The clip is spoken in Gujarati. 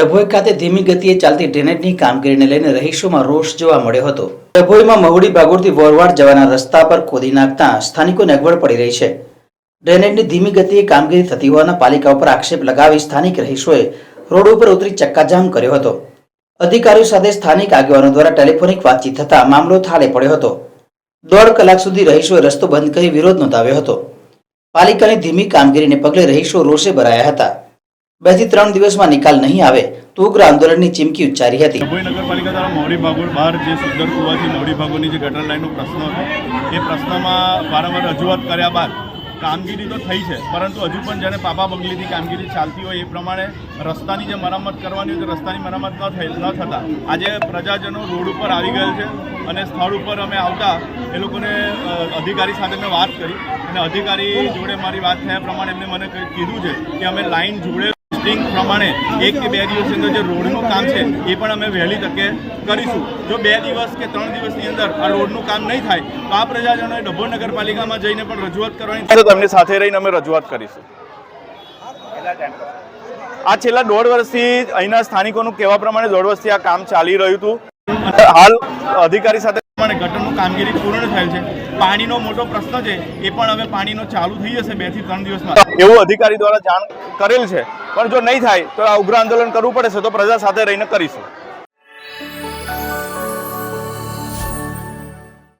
ડભોઈ ખાતે ધીમી ગતિએ ચાલતી ડ્રેનેજની કામગીરીને લઈને રહીશોમાં રોષ જોવા મળ્યો હતો. ડભોઈમાં મહુડી બાગોરથી વોરવાડ જવાના રસ્તા પર ખોદી નાખતા સ્થાનિકોને અગવડ પડી રહી છે. ડ્રેનેજની ધીમી ગતિએ કામગીરી થતી હોવાના પાલિકા ઉપર આક્ષેપ લગાવી સ્થાનિક રહીશોએ રોડ ઉપર ઉતરી ચક્કાજામ કર્યો હતો. અધિકારીઓ સાથે સ્થાનિક આગેવાનો દ્વારા ટેલિફોનિક વાતચીત થતા મામલો થાળે પડ્યો હતો. દોઢ કલાક સુધી રહીશોએ રસ્તો બંધ કરી વિરોધ નોંધાવ્યો હતો. પાલિકાની ધીમી કામગીરીને પગલે રહીશો રોષે ભરાયા હતા. બેથી ત્રણ દિવસમાં નિકાલ નહીં આવે તો ઉગ્ર આંદોલનની ચીમકી ઉચ્ચારી હતી. ડભોઈ નગરપાલિકા દ્વારા મોડી ભાગોળ બહાર જે સુંદર કુવાથી મોડી ભાગોળની જે ગટર લાઇનનો પ્રશ્ન હતો, એ પ્રશ્નમાં વારંવાર રજૂઆત કર્યા બાદ કામગીરી તો થઈ છે, પરંતુ હજુ પણ જ્યારે પાપા બંગલીથી કામગીરી ચાલતી હોય એ પ્રમાણે રસ્તાની જે મરામત કરવાની હોય તો રસ્તાની મરામત ન થઈ, ન થતાં. આજે પ્રજાજનો રોડ ઉપર આવી ગયેલ છે અને સ્થળ ઉપર અમે આવતા એ લોકોને અધિકારી સાથે મેં વાત કરી અને અધિકારી જોડે મારી વાત થયા પ્રમાણે એમને મને કીધું છે કે અમે લાઈન જોડે ટેસ્ટિંગ પ્રમાણે એક કે બે દિવસની અંદર જે રોડનું કામ છે, એ પણ અમે વહેલી તકે કરીશું. જો બે દિવસ કે ત્રણ દિવસની અંદર આ રોડનું કામ નહીં થાય, તો આ પ્રજાજનોએ ડભોર નગરપાલિકામાં જઈને પણ રજૂઆત કરવાની તમને સાથે રહીને અમે રજૂઆત કરીશું. આ છેલ્લા દોઢ વર્ષથી અહીંના સ્થાનિકોનું કહેવા પ્રમાણે દોઢ વર્ષથી આ કામ ચાલી રહ્યું હતું. હાલ અધિકારી સાથે પ્રમાણે ગટરનું કામગીરી પૂર્ણ થયેલ છે. પાણીનો મોટો પ્રશ્ન છે, એ પણ હવે પાણીનો ચાલુ થઈ જશે બેથી ત્રણ દિવસમાં. એવું અધિકારી દ્વારા જાણ કરેલ છે. પણ જો નહીં થાય, તો આ ઉગ્ર આંદોલન કરવું પડશે તો પ્રજા સાથે રહીને કરીશું.